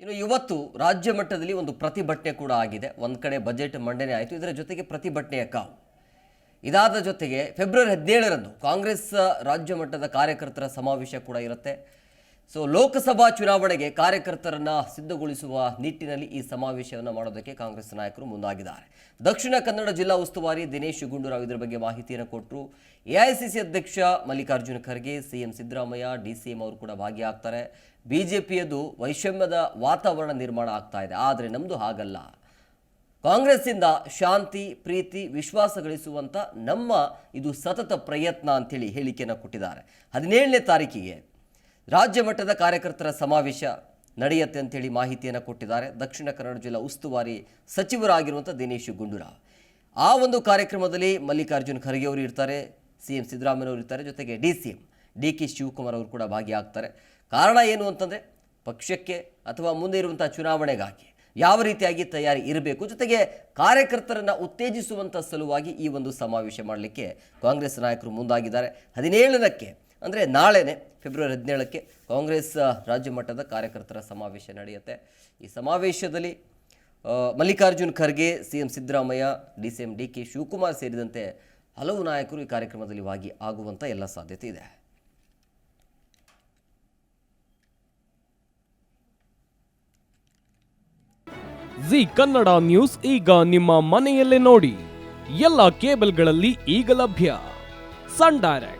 ಇನ್ನು ಇವತ್ತು ರಾಜ್ಯ ಮಟ್ಟದಲ್ಲಿ ಒಂದು ಪ್ರತಿಭಟನೆ ಕೂಡ ಆಗಿದೆ. ಒಂದು ಕಡೆ ಬಜೆಟ್ ಮಂಡನೆ ಆಯಿತು, ಇದರ ಜೊತೆಗೆ ಪ್ರತಿಭಟನೆಯ ಕಾವು. ಇದಾದ ಜೊತೆಗೆ ಫೆಬ್ರವರಿ ಹದಿನೇಳರಂದು ಕಾಂಗ್ರೆಸ್ ರಾಜ್ಯ ಮಟ್ಟದ ಕಾರ್ಯಕರ್ತರ ಸಮಾವೇಶ ಕೂಡ ಇರುತ್ತೆ. ಸೊ ಲೋಕಸಭಾ ಚುನಾವಣೆಗೆ ಕಾರ್ಯಕರ್ತರನ್ನ ಸಿದ್ಧಗೊಳಿಸುವ ನಿಟ್ಟಿನಲ್ಲಿ ಈ ಸಮಾವೇಶವನ್ನು ಮಾಡೋದಕ್ಕೆ ಕಾಂಗ್ರೆಸ್ ನಾಯಕರು ಮುಂದಾಗಿದ್ದಾರೆ. ದಕ್ಷಿಣ ಕನ್ನಡ ಜಿಲ್ಲಾ ಉಸ್ತುವಾರಿ ದಿನೇಶ್ ಗುಂಡೂರಾವ್ ಇದರ ಬಗ್ಗೆ ಮಾಹಿತಿಯನ್ನು ಕೊಟ್ಟರು ಎಐಸಿಸಿ ಅಧ್ಯಕ್ಷ Mallikarjuna Kharge, CM Siddaramaiah D C M ಅವರು ಕೂಡ ಭಾಗಿಯಾಗ್ತಾರೆ. ಬಿಜೆಪಿಯದು ವೈಷಮ್ಯದ ವಾತಾವರಣ ನಿರ್ಮಾಣ ಆಗ್ತಾ ಇದೆ. ಆದರೆ ನಮ್ಮದು ಹಾಗಲ್ಲ. ಕಾಂಗ್ರೆಸ್ಸಿಂದ ಶಾಂತಿ, ಪ್ರೀತಿ, ವಿಶ್ವಾಸ ಗಳಿಸುವಂಥ ನಮ್ಮ ಇದು ಸತತ ಪ್ರಯತ್ನ ಅಂತೇಳಿ ಹೇಳಿಕೆಯನ್ನು ಕೊಟ್ಟಿದ್ದಾರೆ. ಹದಿನೇಳನೇ ತಾರೀಕಿಗೆ ರಾಜ್ಯ ಮಟ್ಟದ ಕಾರ್ಯಕರ್ತರ ಸಮಾವೇಶ ನಡೆಯುತ್ತೆ ಅಂತೇಳಿ ಮಾಹಿತಿಯನ್ನು ಕೊಟ್ಟಿದ್ದಾರೆ. ದಕ್ಷಿಣ ಕನ್ನಡ ಜಿಲ್ಲಾ ಉಸ್ತುವಾರಿ ಸಚಿವರಾಗಿರುವಂಥ ದಿನೇಶ್ ಗುಂಡೂರಾವ್. ಆ ಒಂದು ಕಾರ್ಯಕ್ರಮದಲ್ಲಿ ಮಲ್ಲಿಕಾರ್ಜುನ್ ಖರ್ಗೆ ಅವರು ಇರ್ತಾರೆ, ಸಿ ಎಂ ಸಿದ್ದರಾಮಯ್ಯವರು ಇರ್ತಾರೆ, ಜೊತೆಗೆ D C M D K Shivakumar ಅವರು ಕೂಡ ಭಾಗಿಯಾಗ್ತಾರೆ. ಕಾರಣ ಏನು ಅಂತಂದರೆ ಪಕ್ಷಕ್ಕೆ ಅಥವಾ ಮುಂದೆ ಇರುವಂಥ ಚುನಾವಣೆಗಾಗಿ ಯಾವ ರೀತಿಯಾಗಿ ತಯಾರಿ ಇರಬೇಕು, ಜೊತೆಗೆ ಕಾರ್ಯಕರ್ತರನ್ನು ಉತ್ತೇಜಿಸುವಂಥ ಸಲುವಾಗಿ ಈ ಒಂದು ಸಮಾವೇಶ ಮಾಡಲಿಕ್ಕೆ ಕಾಂಗ್ರೆಸ್ ನಾಯಕರು ಮುಂದಾಗಿದ್ದಾರೆ. ಹದಿನೇಳನಕ್ಕೆ ಅಂದರೆ ನಾಳೆನೇ ಫೆಬ್ರವರಿ ಹದಿನೇಳಕ್ಕೆ ಕಾಂಗ್ರೆಸ್ ರಾಜ್ಯ ಮಟ್ಟದ ಕಾರ್ಯಕರ್ತರ ಸಮಾವೇಶ ನಡೆಯುತ್ತೆ. ಈ ಸಮಾವೇಶದಲ್ಲಿ Mallikarjun Kharge, C M Siddaramaiah, D C M D K Shivakumar ಸೇರಿದಂತೆ ಹಲವು ನಾಯಕರು ಈ ಕಾರ್ಯಕ್ರಮದಲ್ಲಿ ಭಾಗಿ ಆಗುವಂಥ ಎಲ್ಲ ಸಾಧ್ಯತೆ ಇದೆ. ಜಿ ಕನ್ನಡ ನ್ಯೂಸ್ ಈಗ ನಿಮ್ಮ ಮನೆಯಲ್ಲೇ ನೋಡಿ. ಎಲ್ಲ ಕೇಬಲ್ಗಳಲ್ಲಿ ಈಗ ಲಭ್ಯ. Sun Direct.